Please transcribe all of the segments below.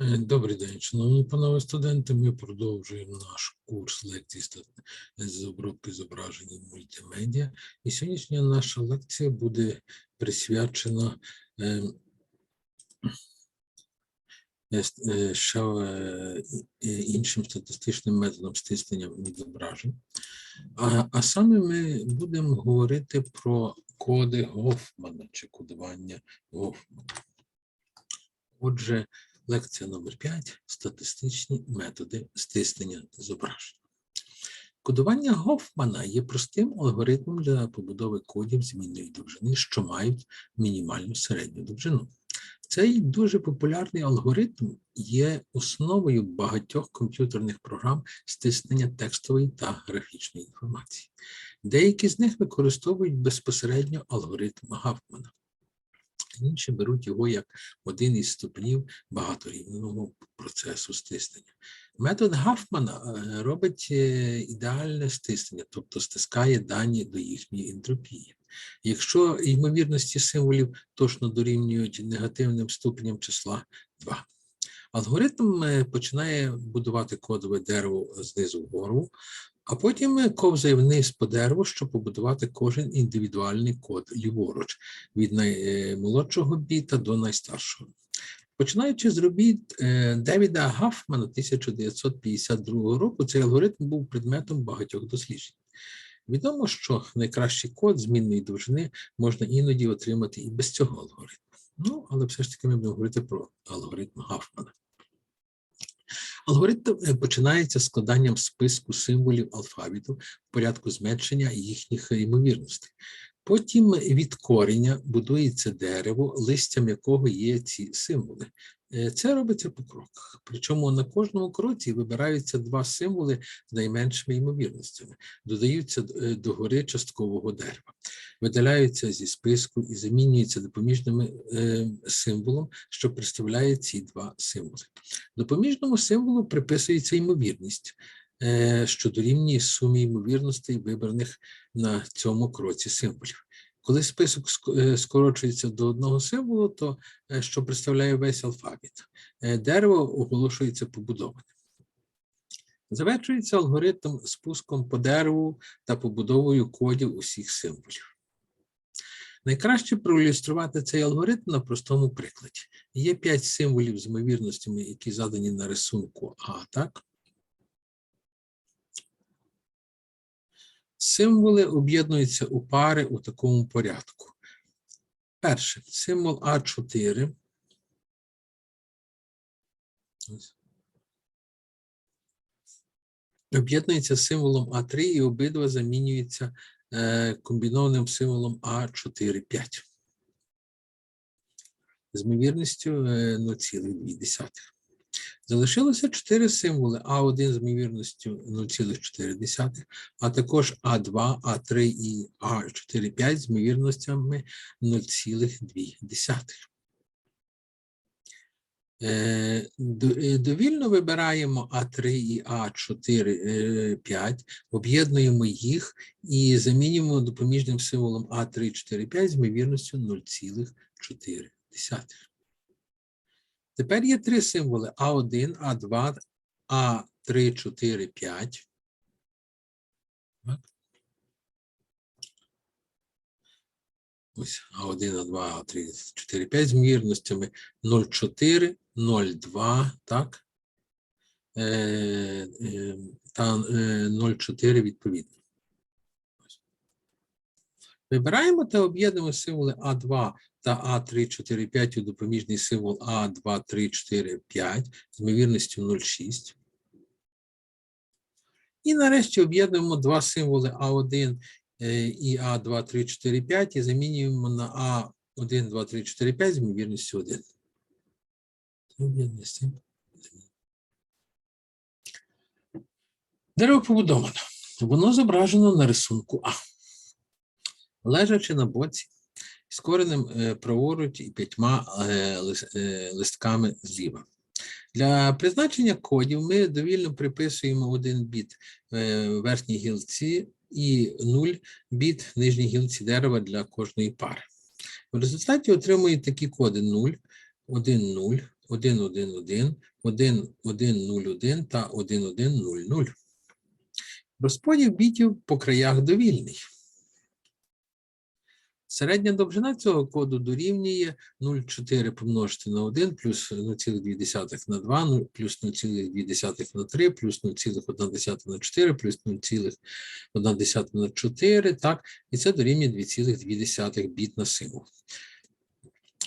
Е, Добрий день, шановні панове студенти. Ми продовжуємо наш курс лекцій з обробки зображень мультимедіа. І сьогоднішня наша лекція буде присвячена е, е, е, ще іншим статистичним методом стиснення відображень. А, а саме ми будемо говорити про коди Гофмана чи кодування Гофмана. Отже, лекція номер 5 статистичні методи стиснення зображень. Кодування Гофмана є простим алгоритмом для побудови кодів змінної довжини, що мають мінімальну середню довжину. Цей дуже популярний алгоритм є основою багатьох комп'ютерних програм стиснення текстової та графічної інформації. Деякі з них використовують безпосередньо алгоритм Гофмана. Інші беруть його як один із ступенів багаторівного процесу стиснення. Метод Гафмана е, робить е, ідеальне стиснення, тобто стискає дані до їхньої ентропії. Якщо ймовірності символів точно дорівнюють негативним ступеням числа 2. Алгоритм е, починає будувати кодове дерево знизу вгору, а потім ковзає вниз по дереву, щоб побудувати кожен індивідуальний код ліворуч від наймолодшого біта до найстаршого. Починаючи з робіт е, Девіда Гафмана 1952 року, цей алгоритм був предметом багатьох досліджень. Відомо, що найкращий код змінної довжини можна іноді отримати і без цього алгоритму. Ну, але все ж таки ми будемо говорити про алгоритм Гафмана. Алгоритм е, починається складанням списку символів алфавіту в порядку зменшення їхніх ймовірностей. Потім від корення будується дерево, листям якого є ці символи. Е, Це робиться по кроках. Причому на кожному кроці вибираються два символи з найменшими ймовірностями, додаються е, до гори часткового дерева, видаляються зі списку і замінюються допоміжними е, символом, що представляє ці два символи. Допоміжному символу приписується ймовірність, що дорівнює сумі ймовірностей, вибраних на цьому кроці символів. Коли список е, скорочується до одного символу, то е, що представляє весь алфавіт, е, дерево оголошується побудованим. Завершується алгоритм спуском по дереву та побудовою кодів усіх символів. Найкраще проілюструвати цей алгоритм на простому прикладі. Є п'ять символів з ймовірностями, які задані на рисунку А, так? Символи об'єднуються у пари у такому порядку. Перше, символ А4. Об'єднується символом А3 і обидва замінюються е, комбінованим символом А4,5 з ймовірністю е, 0,2. Залишилося чотири символи А1 з ймовірністю 0,4, а також А2, А3 і А4,5 з ймовірностями 0,2. Е, е, Довільно вибираємо А3 і А4,5, об'єднуємо їх і замінюємо допоміжним символом А3,4,5 з ймовірністю 0,4. Тепер є три символи А1, А2, А3, 4, 5. Так. Ось А1, А2, А3, 4, 5 з ймовірностями 0,4, 0,2, так? Е, е, та е, 0,4 відповідно. Вибираємо та об'єднуємо символи А2 та А3, 4, 5 у допоміжний символ А2, 3, 4, 5 з ймовірністю 0,6. І нарешті об'єднуємо два символи А1 е, і А2, 3, 4, 5 і замінюємо на А1, 2, 3, 4, 5 з ймовірністю 1. Об'єднуємо з цим. Дерево побудовано. Воно зображено на рисунку А. Лежачи на боці, з коренем е, праворуч і п'ятьма е, е, листками зліва. Для призначення кодів ми довільно приписуємо один біт верхній гілці і 0 біт нижній гілці дерева для кожної пари. В результаті отримують такі коди 0, 1, 0, 1, 1, 1, 1, 1, 0, 1 та 1, 1, 0, 0. Розподіл бітів по краях довільний. Середня довжина цього коду дорівнює 0,4 помножити на 1 плюс 0,2 на 2, ну, плюс 0,2 на 3, плюс 0,1 на 4, плюс 0,1 на 4, так, і це дорівнює 2,2 біт на символ.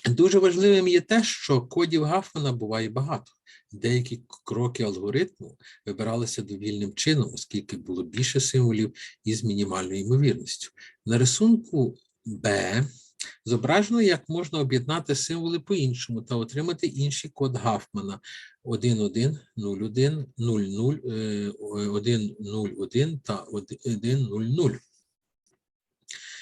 Дуже важливим є те, що кодів Гафмана буває багато. Деякі кроки алгоритму вибиралися довільним чином, оскільки було більше символів із мінімальною ймовірністю. На рисунку Б зображено, як можна об'єднати символи по-іншому та отримати інший код Гафмана 1101, 00, е, 101 та 100.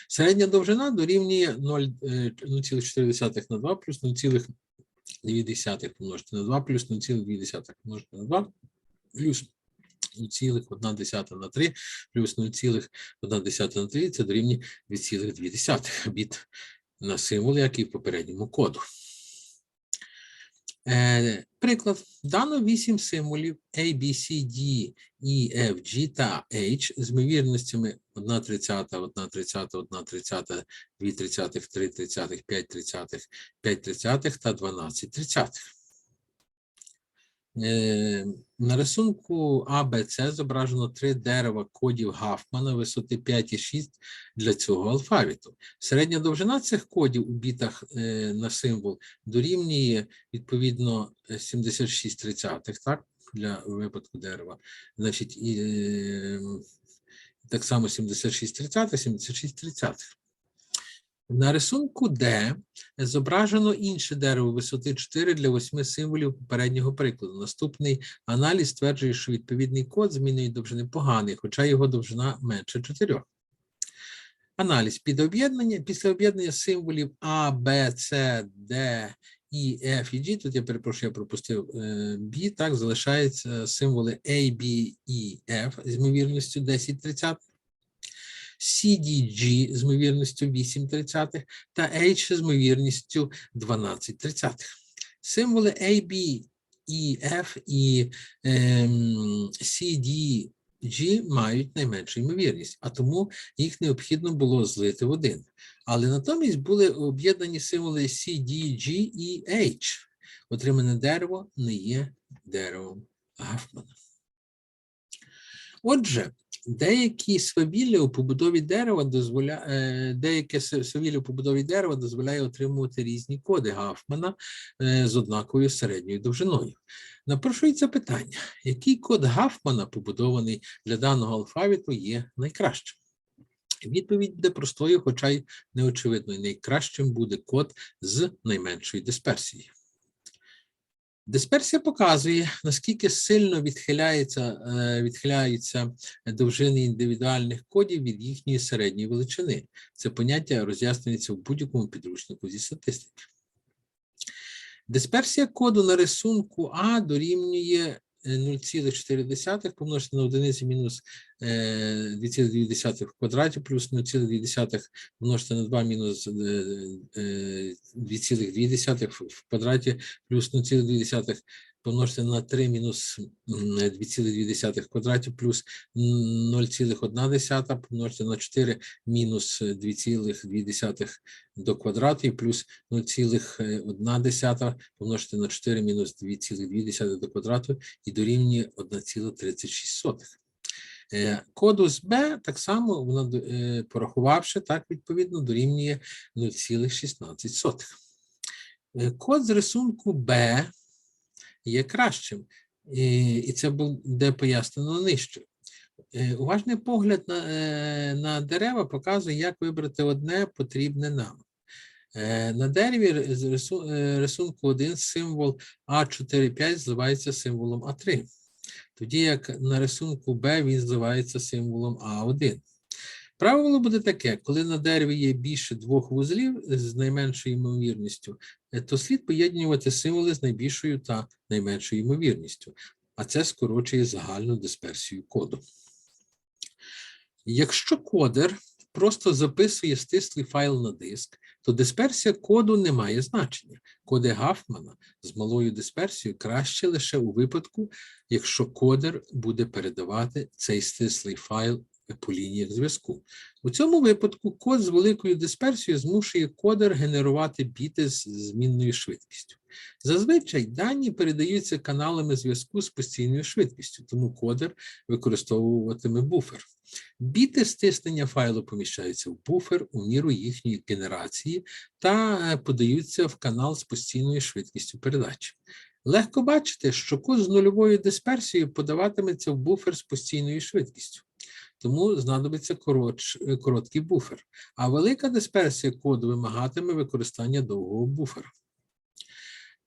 Середня довжина дорівнює 0, е, 0,4 на 2 плюс 0,2 помножити на 2 плюс 0,2 помножити на 2 плюс 0,1 на 3 плюс 0,1 на 3 це дорівнює 2,2 біт на символ, як і в попередньому коду. Е, приклад, дано 8 символів A, B, C, D, E, F, G та H з ймовірностями 1 30, 1 30, 1 30, 2 30, 3 30, 5 30, 5 30 та 12 30. На рисунку Б, зображено три дерева кодів Гафмана висоти 5 і 6 для цього алфавіту. Середня довжина цих кодів у бітах е, на символ дорівнює відповідно е, 76 тридцятих, так, для випадку дерева. Значить, і, е, так само 76 тридцятих, 76 тридцятих. На рисунку Д зображено інше дерево висоти 4 для 8 символів попереднього прикладу. Наступний аналіз стверджує, що відповідний код змінної довжини поганий, хоча його довжина менше 4. Аналіз під об'єднання після об'єднання символів А, Б, С, Д, І, Ф і G, тут я перепрошую, я пропустив е, B, так, залишаються символи A, B, E, F з ймовірністю 10 тридцятих, CDG з ймовірністю 8 тридцятих та H з ймовірністю 12 тридцятих. Символи A, B, E, F і ем, CDG мають найменшу ймовірність, а тому їх необхідно було злити в один. Але натомість були об'єднані символи C, D, G і H. Отримане дерево не є деревом Гафмана. Отже, деякі свавілля у побудові дерева дозволя... е, деяке свавілля у побудові дерева дозволяє отримувати різні коди Гафмана е, з однаковою середньою довжиною. Напрошується питання, який код Гафмана, побудований для даного алфавіту, є найкращим? Відповідь буде простою, хоча й неочевидною. Найкращим буде код з найменшою дисперсією. Дисперсія показує, наскільки сильно відхиляється, е, відхиляються довжини індивідуальних кодів від їхньої середньої величини. Це поняття роз'яснюється в будь-якому підручнику зі статистики. Дисперсія коду на рисунку А дорівнює 0,4 помножити на одиниці мінус е, 2,2 в квадраті плюс 0,2 помножити на 2 мінус е, е, 2,2 в- в квадраті плюс 0,2 помножити на 3 мінус м, 2,2 в квадраті плюс 0,1 помножити на 4 мінус 2,2 до квадрату і плюс 0,1 помножити на 4 мінус 2,2 до квадрату і дорівнює 1,36. Е, Коду з b так само, е, порахувавши, так відповідно дорівнює 0,16. Е, Код з рисунку B є кращим, і, це буде пояснено нижче. Е, Уважний погляд на, е, на дерева показує, як вибрати одне потрібне нам. Е, На дереві рисунку 1 символ А45 зливається символом А3, тоді як на рисунку Б він зливається символом А1. Правило буде таке: коли на дереві є більше двох вузлів з найменшою ймовірністю, е, то слід поєднувати символи з найбільшою та найменшою ймовірністю, а це скорочує загальну дисперсію коду. Якщо кодер просто записує стислий файл на диск, то то дисперсія коду не має значення. Коди Гафмана з малою дисперсією краще лише у випадку, якщо кодер буде передавати цей стислий файл по лініях зв'язку. У цьому випадку код з великою дисперсією змушує кодер генерувати біти з змінною швидкістю. Зазвичай дані передаються каналами зв'язку з постійною швидкістю, тому кодер використовуватиме буфер. Біти стиснення файлу поміщаються в буфер у міру їхньої генерації та е, подаються в канал з постійною швидкістю передачі. Легко бачити, що код з нульовою дисперсією подаватиметься в буфер з постійною швидкістю. Тому знадобиться коротш, е, короткий буфер, а велика дисперсія коду вимагатиме використання довгого буфера.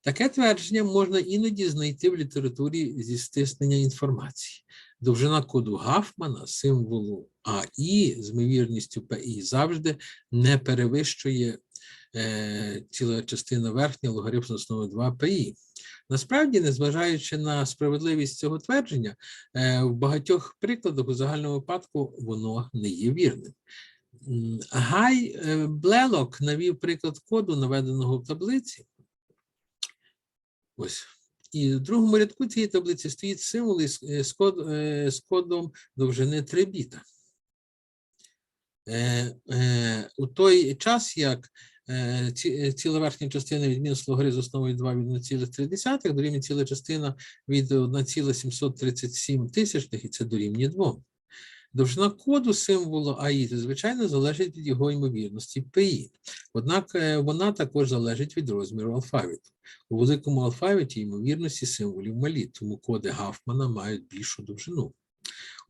Таке твердження можна іноді знайти в літературі зі стиснення інформації. Довжина коду Гафмана, символу АІ з ймовірністю ПІ завжди не перевищує ціла частина верхня логарифм основи 2 ПІ. Насправді, незважаючи на справедливість цього твердження, е, в багатьох прикладах у загальному випадку воно не є вірним. Гай е, Блелок навів приклад коду, наведеного в таблиці. Ось. І в другому рядку цієї таблиці стоїть символ е, з, код, е, з кодом довжини 3 біта. Е, е, у той час, як е, е, ціла верхня частина від мінус логарифм з основою 2 від 1,3 дорівнює ціла частина від 1,737 тисячних, і це дорівнює 2. Довжина коду символу АІ, звичайно, залежить від його ймовірності ПІ. Однак е, вона також залежить від розміру алфавіту. У великому алфавіті ймовірності символів малі, тому коди Гафмана мають більшу довжину.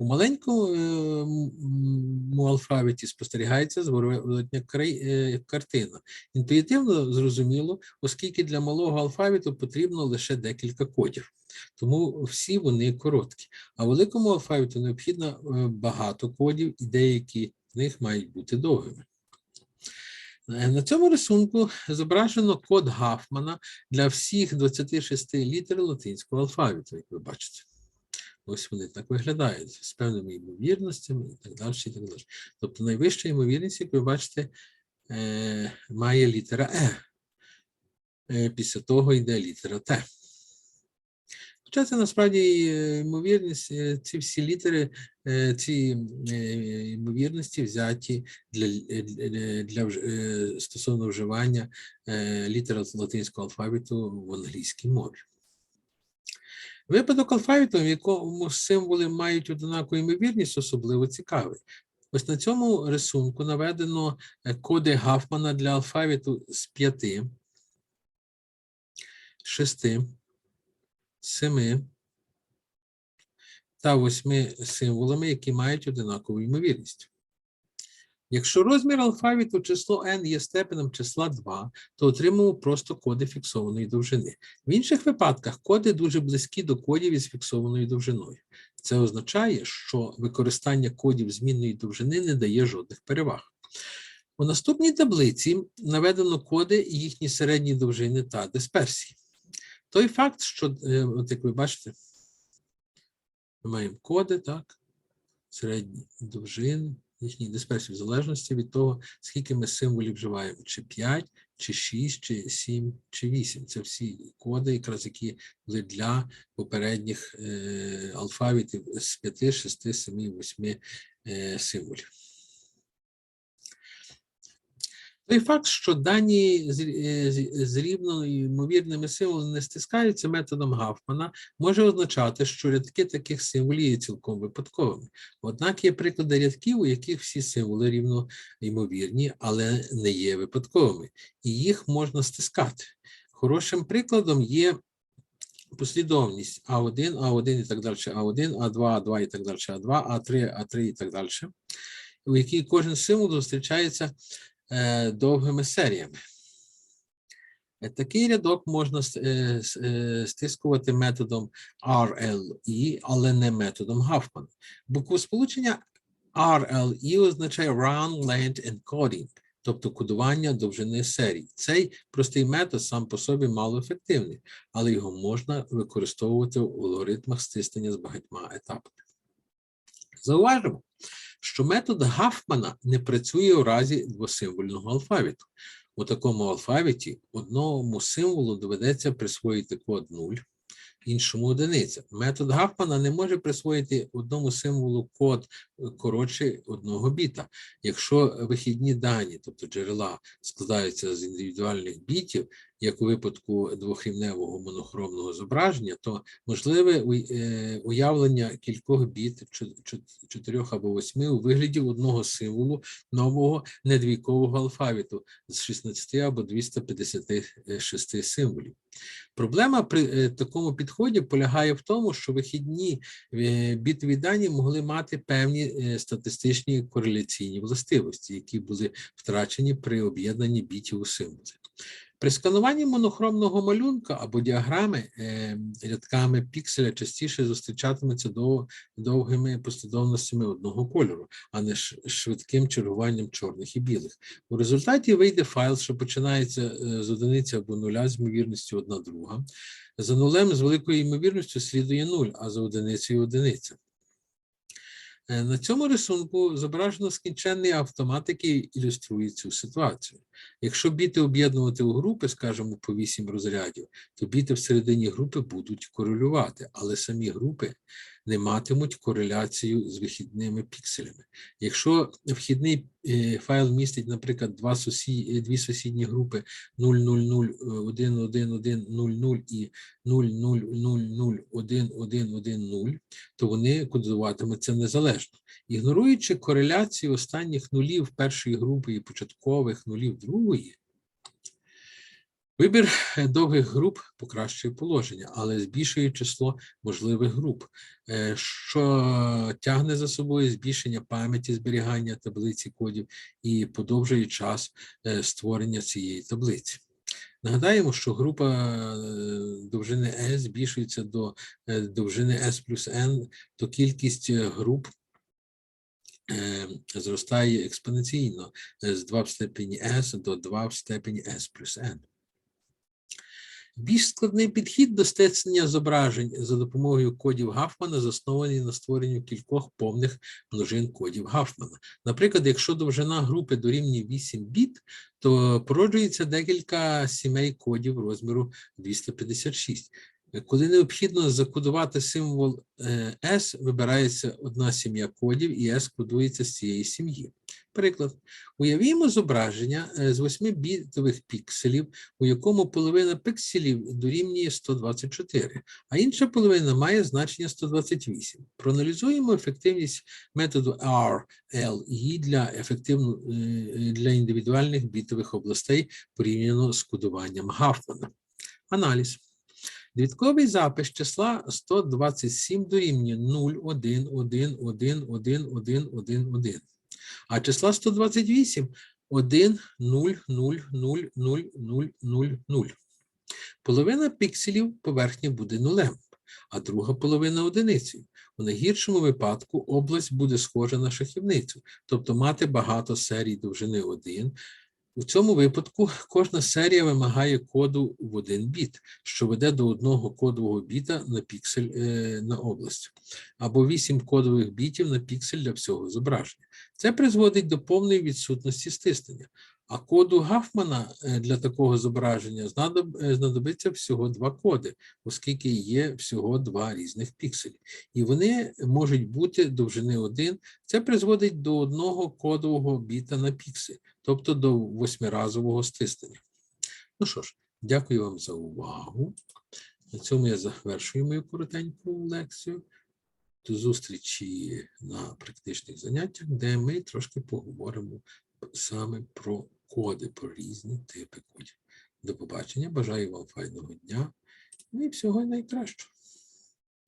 У маленькому е, алфавіті спостерігається зворотня е, картина. Інтуїтивно зрозуміло, оскільки для малого алфавіту потрібно лише декілька кодів, тому всі вони короткі. А великому алфавіту необхідно е, багато кодів, і деякі з них мають бути довгими. На цьому рисунку зображено код Гафмана для всіх 26 літер латинського алфавіту, як ви бачите. Ось вони так виглядають з певними ймовірностями і так далі. І так далі. Тобто найвища ймовірність, як ви бачите, е, має літера Е. Е, Після того йде літера Т. Хоча це насправді е, ймовірність, ці всі літери, ці ймовірності взяті для, для, стосовно вживання літер латинського алфавіту в англійській мові. Випадок алфавіту, в якому символи мають однакову ймовірність, особливо цікавий. Ось на цьому рисунку наведено е, коди Гафмана для алфавіту з п'яти, шести, семи та восьми символами, які мають однакову ймовірність. Якщо розмір алфавіту число n є степенем числа 2, то отримуємо просто коди фіксованої довжини. В інших випадках коди дуже близькі до кодів із фіксованою довжиною. Це означає, що використання кодів змінної довжини не дає жодних переваг. У наступній таблиці наведено коди і їхні середні довжини та дисперсії. Той факт, що, е, от як ви бачите, ми маємо коди, так, середні довжини, їхні дисперсії в залежності від того, скільки ми символів вживаємо, чи 5, чи 6, чи 7, чи 8. Це всі коди, якраз які були для попередніх е, алфавітів з 5, 6, 7, 8 е, символів. Той факт, що дані з, е, рівно ймовірними символами не стискаються методом Гафмана, може означати, що рядки таких символів є цілком випадковими. Однак є приклади рядків, у яких всі символи рівно ймовірні, але не є випадковими, і їх можна стискати. Хорошим прикладом є послідовність А1, А1 і так далі, А1, А2, А2 і так далі, А2, А3, А3 і так далі, у якій кожен символ зустрічається довгими серіями. Е, Такий рядок можна е, е, стискувати методом RLE, але не методом Гафмана. Буквосполучення RLE означає Run Length Encoding, тобто кодування довжини серій. Цей простий метод сам по собі малоефективний, але його можна використовувати в алгоритмах стиснення з багатьма етапами. Зауважимо, що метод Гафмана не працює у разі двосимвольного алфавіту. у такому алфавіті одному символу доведеться присвоїти код 0, іншому одиниця. Метод Гафмана не може присвоїти одному символу код е, коротше одного біта. Якщо вихідні дані, тобто джерела, складаються з індивідуальних бітів, як у випадку двохрівневого монохромного зображення, то можливе е, уявлення кількох біт, чо- чо- чотирьох або восьми, у вигляді одного символу нового недвійкового алфавіту з 16 або 256 символів. Проблема при е, такому підході полягає в тому, що вихідні е, бітові дані могли мати певні статистичні кореляційні властивості, які були втрачені при об'єднанні бітів у символи. При скануванні монохромного малюнка або діаграми е, рядками пікселя частіше зустрічатимуться дов- довгими послідовностями одного кольору, а не швидким чергуванням чорних і білих. У результаті вийде файл, що починається е, з одиниці або нуля з ймовірністю одна друга. За нулем з великою ймовірністю слідує нуль, а за одиницею одиниця. Е, На цьому рисунку зображено скінченний автомат, який ілюструє цю ситуацію. Якщо біти об'єднувати у групи, скажімо, по 8 розрядів, то біти всередині групи будуть корелювати, але самі групи не матимуть кореляцію з вихідними пікселями. Якщо вхідний е, файл містить, наприклад, два сусі... е, дві сусідні групи 000111100 і 000011110, то вони кодуватимуться незалежно. Ігноруючи кореляцію останніх нулів першої групи і початкових нулів другої, вибір е, довгих груп покращує положення, але збільшує число можливих груп, е, що тягне за собою збільшення пам'яті зберігання таблиці кодів і подовжує час е, створення цієї таблиці. Нагадаємо, що група довжини S збільшується до довжини S плюс N, то кількість груп зростає експоненційно з 2 в степені S до 2 в степені S плюс N. Більш складний підхід до стецення зображень за допомогою кодів Гафмана заснований на створенні кількох повних множин кодів Гафмана. Наприклад, якщо довжина групи дорівнює 8 біт, то породжується декілька сімей кодів розміру 256. Коли необхідно закодувати символ е, S, вибирається одна сім'я кодів, і S кодується з цієї сім'ї. Приклад. Уявімо зображення е, з 8-бітових пікселів, у якому половина пікселів дорівнює 124, а інша половина має значення 128. Проаналізуємо ефективність методу RLE для, ефективно, е, для індивідуальних бітових областей порівняно з кодуванням Гафмана. Аналіз. Довідковий запис числа 127 дорівнює 0, 1, 1, 1, 1, 1, 1, 1. А числа 128 1, 0, 0, 0, 0, 0, 0, 0. Половина пікселів поверхні буде нулем, а друга половина одиницею. У найгіршому випадку область буде схожа на шахівницю, тобто мати багато серій довжини 1. У цьому випадку кожна серія вимагає коду в один біт, що веде до одного кодового біта на піксель е, на область, або 8 кодових бітів на піксель для всього зображення. Це призводить до повної відсутності стиснення. А коду Гафмана е, для такого зображення е, знадобиться всього два коди, оскільки є всього два різних пікселі. І вони можуть бути довжини 1. Це призводить до одного кодового біта на піксель, тобто до восьмиразового стиснення. Ну що ж, дякую вам за увагу. На цьому я завершую мою коротеньку лекцію. До зустрічі на практичних заняттях, де ми трошки поговоримо саме про коди, про різні типи кодів. До побачення. Бажаю вам файного дня і всього найкращого.